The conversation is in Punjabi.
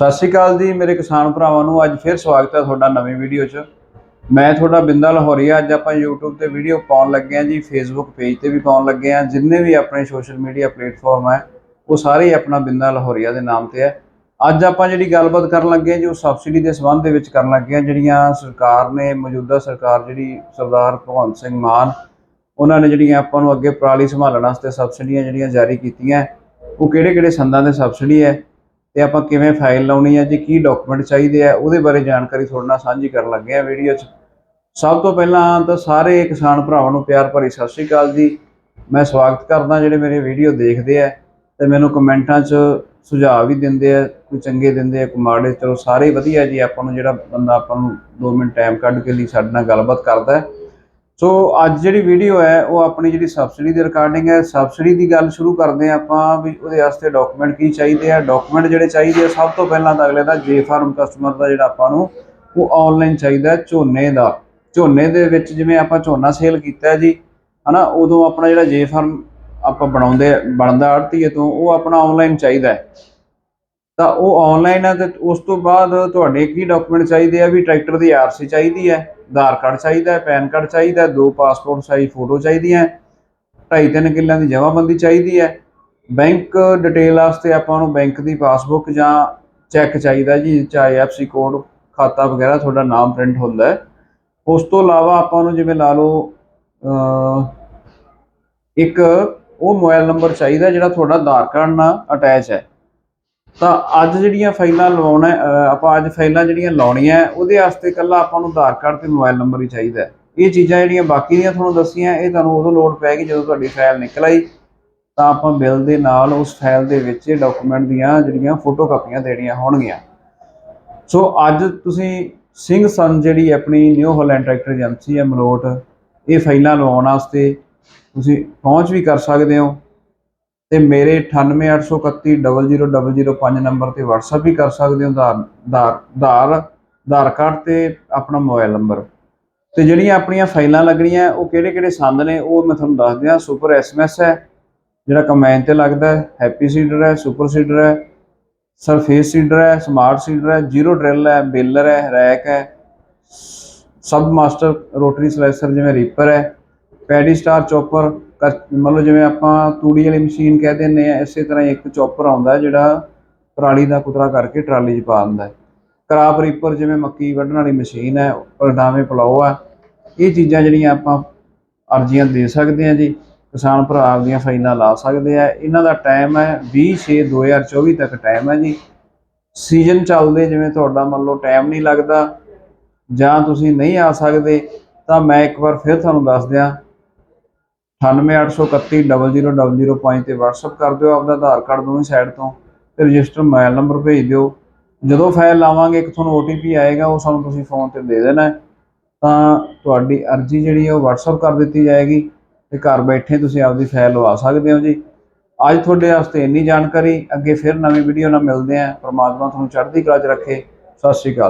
ਸਤਿ ਸ਼੍ਰੀ ਅਕਾਲ ਜੀ, ਮੇਰੇ ਕਿਸਾਨ ਭਰਾਵਾਂ ਨੂੰ ਅੱਜ ਫਿਰ ਸਵਾਗਤ ਹੈ ਤੁਹਾਡਾ ਨਵੀਂ ਵੀਡੀਓ 'ਚ। ਮੈਂ ਤੁਹਾਡਾ ਬਿੰਦਾ ਲਾਹੌਰੀਆ ਅੱਜ ਆਪਾਂ YouTube ਤੇ ਵੀਡੀਓ ਪਾਉਣ ਲੱਗੇ ਹਾਂ ਜੀ, Facebook ਪੇਜ ਤੇ ਵੀ ਪਾਉਣ ਲੱਗੇ ਹਾਂ, ਜਿੰਨੇ ਵੀ ਆਪਣੇ ਸੋਸ਼ਲ ਮੀਡੀਆ ਪਲੇਟਫਾਰਮ ਹੈ, ਉਹ ਸਾਰੇ ਹੀ ਆਪਣਾ ਬਿੰਦਾ ਲਾਹੌਰੀਆ ਦੇ ਨਾਮ ਤੇ ਹੈ। ਅੱਜ ਆਪਾਂ ਜਿਹੜੀ ਗੱਲਬਾਤ ਕਰਨ ਲੱਗੇ ਹਾਂ ਜੋ ਸਬਸਿਡੀ ਦੇ ਸੰਬੰਧ ਦੇ ਵਿੱਚ ਕਰਨ ਲੱਗੇ ਹਾਂ, ਜਿਹੜੀਆਂ ਸਰਕਾਰ ਨੇ, ਮੌਜੂਦਾ ਸਰਕਾਰ ਜਿਹੜੀ ਸਰਦਾਰ ਭਗਵੰਤ ਸਿੰਘ ਮਾਨ, ਉਹਨਾਂ ਨੇ ਜਿਹੜੀਆਂ ਆਪਾਂ ਨੂੰ ਅੱਗੇ ਪਰਾਲੀ ਸੰਭਾਲਣ ਵਾਸਤੇ ਸਬਸਿਡੀਆਂ ਜਿਹੜੀਆਂ ਜਾਰੀ ਕੀਤੀਆਂ, ਉਹ ਕਿਹੜੇ-ਕਿਹੜੇ ਸੰਦਾਂ ਦੇ ਸਬਸਿਡੀ ਹੈ ਤੇ ਆਪਾਂ ਕਿਵੇਂ ਫਾਈਲ ਲਾਉਣੀ ਹੈ ਜੀ ਕੀ ਡਾਕੂਮੈਂਟ ਚਾਹੀਦੇ ਆ, ਉਹਦੇ ਬਾਰੇ ਜਾਣਕਾਰੀ ਤੁਹਾਡੇ ਨਾਲ ਸਾਂਝੀ ਕਰਨ ਲੱਗੇ ਆ ਵੀਡੀਓ 'ਚ। ਸਭ ਤੋਂ ਪਹਿਲਾਂ ਤਾਂ ਸਾਰੇ ਕਿਸਾਨ ਭਰਾਵਾਂ ਨੂੰ ਪਿਆਰ ਭਰੀ ਸਤਿ ਸ਼੍ਰੀ ਅਕਾਲ ਜੀ। ਮੈਂ ਸਵਾਗਤ ਕਰਦਾ ਜਿਹੜੇ ਮੇਰੇ ਵੀਡੀਓ ਦੇਖਦੇ ਆ ਤੇ ਮੈਨੂੰ ਕਮੈਂਟਾਂ 'ਚ ਸੁਝਾਅ ਵੀ ਦਿੰਦੇ ਆ, ਕੋਈ ਚੰਗੇ ਦਿੰਦੇ ਆ, ਕੋਈ ਮਾੜੇ। ਚਲੋ ਸਾਰੇ ਵਧੀਆ ਜੀ, ਆਪਾਂ ਨੂੰ ਜਿਹੜਾ ਬੰਦਾ ਆਪਾਂ ਨੂੰ 2 ਮਿੰਟ ਟਾਈਮ ਕੱਢ ਕੇ ਲਈ, ਸਾਡੇ ਨਾਲ ਗੱਲਬਾਤ ਕਰਦਾ ਹੈ। ਸੋ ਅੱਜ ਜਿਹੜੀ ਵੀਡੀਓ ਹੈ, ਉਹ ਆਪਣੀ ਜਿਹੜੀ ਸਬਸਿਡੀ ਦੀ ਰਿਕਾਰਡਿੰਗ ਹੈ ਸਬਸਿਡੀ ਦੀ ਗੱਲ ਸ਼ੁਰੂ ਕਰਦੇ ਹਾਂ ਆਪਾਂ ਵੀ ਉਹਦੇ ਵਾਸਤੇ ਡਾਕੂਮੈਂਟ ਕੀ ਚਾਹੀਦੇ ਆ। ਡਾਕੂਮੈਂਟ ਜਿਹੜੇ ਚਾਹੀਦੇ ਆ, ਸਭ ਤੋਂ ਪਹਿਲਾਂ ਤਾਂ ਅਗਲੇ ਦਾ ਜੇ ਫਾਰਮ ਕਸਟਮਰ ਦਾ ਜਿਹੜਾ ਆਪਾਂ ਨੂੰ, ਉਹ ਆਨਲਾਈਨ ਚਾਹੀਦਾ ਝੋਨੇ ਦਾ। ਝੋਨੇ ਦੇ ਵਿੱਚ ਜਿਵੇਂ ਆਪਾਂ ਝੋਨਾ ਸੇਲ ਕੀਤਾ ਹੈ ਜੀ, ਹਨਾ, ਉਦੋਂ ਆਪਣਾ ਜਿਹੜਾ ਜੇ ਫਾਰਮ ਆਪਾਂ ਬਣਾਉਂਦੇ ਬਣਦਾ ਆੜਤੀਏ ਤੋਂ, ਉਹ ਆਪਣਾ ਆਨਲਾਈਨ ਚਾਹੀਦਾ ਹੈ। ਤਾਂ ਉਹ ਆਨਲਾਈਨ ਹੈ ਤੇ ਉਸ ਤੋਂ ਬਾਅਦ ਤੁਹਾਡੇ ਕੀ ਡਾਕੂਮੈਂਟ ਚਾਹੀਦੇ ਆ? ਵੀ ਟਰੈਕਟਰ ਦੀ ਆਰਸੀ ਚਾਹੀਦੀ ਹੈ। ਆਧਾਰ ਕਾਰਡ ਚਾਹੀਦਾ ਹੈ, ਪੈਨ ਕਾਰਡ ਚਾਹੀਦਾ ਹੈ, ਦੋ ਪਾਸਪੋਰਟ ਸਾਈਜ਼ ਫੋਟੋ ਚਾਹੀਦੀਆਂ ਢਾਈ ਤਿੰਨ ਕਿੱਲਿਆਂ ਦੀ ਜਮ੍ਹਾਂਬੰਦੀ ਚਾਹੀਦੀ ਹੈ। ਬੈਂਕ ਡਿਟੇਲ ਵਾਸਤੇ ਆਪਾਂ ਨੂੰ ਬੈਂਕ ਦੀ ਪਾਸਬੁੱਕ ਜਾਂ ਚੈੱਕ ਚਾਹੀਦਾ ਜੀ, ਚਾਹੇ ਐਫਸੀ ਕੋਡ, ਖਾਤਾ ਵਗੈਰਾ ਤੁਹਾਡਾ ਨਾਮ ਪ੍ਰਿੰਟ ਹੁੰਦਾ ਹੈ। ਉਸ ਤੋਂ ਇਲਾਵਾ ਆਪਾਂ ਨੂੰ ਜਿਵੇਂ ਲਾ ਲਓ ਇੱਕ ਉਹ ਮੋਬਾਈਲ ਨੰਬਰ ਚਾਹੀਦਾ ਜਿਹੜਾ ਤੁਹਾਡਾ ਆਧਾਰ ਕਾਰਡ ਨਾਲ ਅਟੈਚ ਹੈ। ਤਾਂ ਅੱਜ ਜਿਹੜੀਆਂ ਫਾਈਲਾਂ ਲਵਾਉਣਾ ਆਪਾਂ ਅੱਜ ਫਾਈਲਾਂ ਜਿਹੜੀਆਂ ਲਾਉਣੀਆਂ ਉਹਦੇ ਵਾਸਤੇ ਇਕੱਲਾ ਆਪਾਂ ਨੂੰ ਆਧਾਰ ਕਾਰਡ ਤੇ ਮੋਬਾਈਲ ਨੰਬਰ ਹੀ ਚਾਹੀਦਾ ਇਹ ਚੀਜ਼ਾਂ ਜਿਹੜੀਆਂ ਬਾਕੀ ਦੀਆਂ ਤੁਹਾਨੂੰ ਦੱਸੀਆਂ, ਇਹ ਤੁਹਾਨੂੰ ਉਦੋਂ ਲੋਡ ਪੈਗੀ ਜਦੋਂ ਤੁਹਾਡੀ ਫਾਈਲ ਨਿਕਲ ਆਈ। ਤਾਂ ਆਪਾਂ ਬਿੱਲ ਦੇ ਨਾਲ ਉਸ ਫਾਈਲ ਦੇ ਵਿੱਚ ਡਾਕੂਮੈਂਟ ਦੀਆਂ ਜਿਹੜੀਆਂ ਫੋਟੋ ਕਾਪੀਆਂ ਦੇਣੀਆਂ ਹੋਣਗੀਆਂ। ਸੋ ਅੱਜ ਤੁਸੀਂ ਸਿੰਘ ਸਨ ਜਿਹੜੀ ਆਪਣੀ ਨਿਊ ਹਾਲੈਂਡ ਟਰੈਕਟਰ ਏਜੰਸੀ ਹੈ, ਮਲੋਟ, ਇਹ ਫਾਈਲਾਂ ਲਵਾਉਣ ਵਾਸਤੇ ਤੁਸੀਂ ਪਹੁੰਚ ਵੀ ਕਰ ਸਕਦੇ ਹੋ। ਤੇ ਮੇਰੇ 9883100005 ਨੰਬਰ ਤੇ WhatsApp ਵੀ ਕਰ ਸਕਦੇ ਹੋ, ਆਧਾਰ ਆਧਾਰ ਆਧਾਰ ਆਧਾਰ ਕਾਰਡ ਤੇ ਆਪਣਾ ਮੋਬਾਈਲ ਨੰਬਰ। ਤੇ ਜਿਹੜੀਆਂ ਆਪਣੀਆਂ ਫਾਈਲਾਂ ਲੱਗਣੀਆਂ, ਉਹ ਕਿਹੜੇ ਕਿਹੜੇ ਸੰਦ ਨੇ, ਉਹ ਮੈਂ ਤੁਹਾਨੂੰ ਦੱਸ ਦਿਆਂ। ਸੁਪਰ ਐਸਐਮਐਸ ਹੈ, ਜਿਹੜਾ ਕੰਬਾਈਨ ਤੇ ਲੱਗਦਾ ਹੈ ਹੈਪੀ ਸੀਡਰ ਹੈ ਸੁਪਰ ਸੀਡਰ ਹੈ ਸਰਫੇਸ ਸੀਡਰ ਹੈ ਸਮਾਰਟ ਸੀਡਰ ਹੈ ਜ਼ੀਰੋ ਡਰਿਲ ਹੈ ਬੇਲਰ ਹੈ ਰੈਕ ਹੈ ਸਬ ਮਾਸਟਰ ਰੋਟਰੀ ਸਲੈਸਰ ਜਿਵੇਂ ਰੀਪਰ ਹੈ ਪੈਡੀ ਸਟਾਰ ਚੌਪਰ ਮਤਲਬ ਜਿਵੇਂ ਆਪਾਂ ਤੂੜੀ ਵਾਲੀ ਮਸ਼ੀਨ ਕਹਿ ਦਿੰਦੇ ਆ ਇਸੇ ਤਰ੍ਹਾਂ ਹੀ ਇੱਕ ਚੌਪਰ ਆਉਂਦਾ ਜਿਹੜਾ ਪਰਾਲੀ ਦਾ ਕੁਤਰਾ ਕਰਕੇ ਟਰਾਲੀ 'ਚ ਪਾ ਦਿੰਦਾ ਹੈ। ਕਰਾਪ ਰੀਪਰ ਜਿਵੇਂ ਮੱਕੀ ਵੱਢਣ ਵਾਲੀ ਮਸ਼ੀਨ ਹੈ ਪਲਟਾਵੇਂ ਪਲਾਓ ਆ। ਇਹ ਚੀਜ਼ਾਂ ਜਿਹੜੀਆਂ ਆਪਾਂ ਅਰਜ਼ੀਆਂ ਦੇ ਸਕਦੇ ਆ ਜੀ। ਕਿਸਾਨ ਭਰਾ ਆਪਦੀਆਂ ਫਾਈਲਾਂ ਲਾ ਸਕਦੇ ਆ। ਇਹਨਾਂ ਦਾ ਟਾਈਮ ਹੈ 20/6/2024 ਤੱਕ ਟਾਈਮ ਹੈ ਜੀ। ਸੀਜ਼ਨ ਚੱਲਦੇ ਜਿਵੇਂ ਤੁਹਾਡਾ ਮੰਨ ਲਓ ਟਾਈਮ ਨਹੀਂ ਲੱਗਦਾ ਜਾਂ ਤੁਸੀਂ ਨਹੀਂ ਆ ਸਕਦੇ, ਤਾਂ ਮੈਂ ਇੱਕ ਵਾਰ ਫਿਰ ਤੁਹਾਨੂੰ ਦੱਸ ਦਿਆਂ 9883100005 ਤੇ WhatsApp ਕਰ ਦਿਓ, ਆਪਦਾ ਆਧਾਰ ਕਾਰਡ ਦੋਵੇਂ ਸਾਈਡ ਤੋਂ ਤੇ ਰਜਿਸਟਰ ਮੋਬਾਈਲ ਨੰਬਰ ਭੇਜ ਦਿਓ। ਜਦੋਂ ਫਾਈਲ ਲਾਵਾਂਗੇ, ਇੱਕ ਤੁਹਾਨੂੰ OTP ਆਏਗਾ, ਉਹ ਸਾਨੂੰ ਤੁਸੀਂ ਫੋਨ ਤੇ ਦੇ ਦੇਣਾ ਤਾਂ ਤੁਹਾਡੀ ਅਰਜ਼ੀ ਜਿਹੜੀ ਹੈ, ਉਹ WhatsApp ਕਰ ਦਿੱਤੀ ਜਾਏਗੀ ਤੇ ਘਰ ਬੈਠੇ ਤੁਸੀਂ ਆਪਦੀ ਫਾਈਲ ਲਵਾ ਸਕਦੇ ਹੋ ਜੀ। ਅੱਜ ਤੁਹਾਡੇ ਵਾਸਤੇ ਇੰਨੀ ਜਾਣਕਾਰੀ, ਅੱਗੇ ਫਿਰ ਨਵੀਂ ਵੀਡੀਓ ਨਾਲ ਮਿਲਦੇ ਆਂ ਪਰਮਾਤਮਾ ਤੁਹਾਨੂੰ ਚੜ੍ਹਦੀ ਕਲਾ 'ਚ ਰੱਖੇ। ਸਤਿ ਸ਼੍ਰੀ ਅਕਾਲ।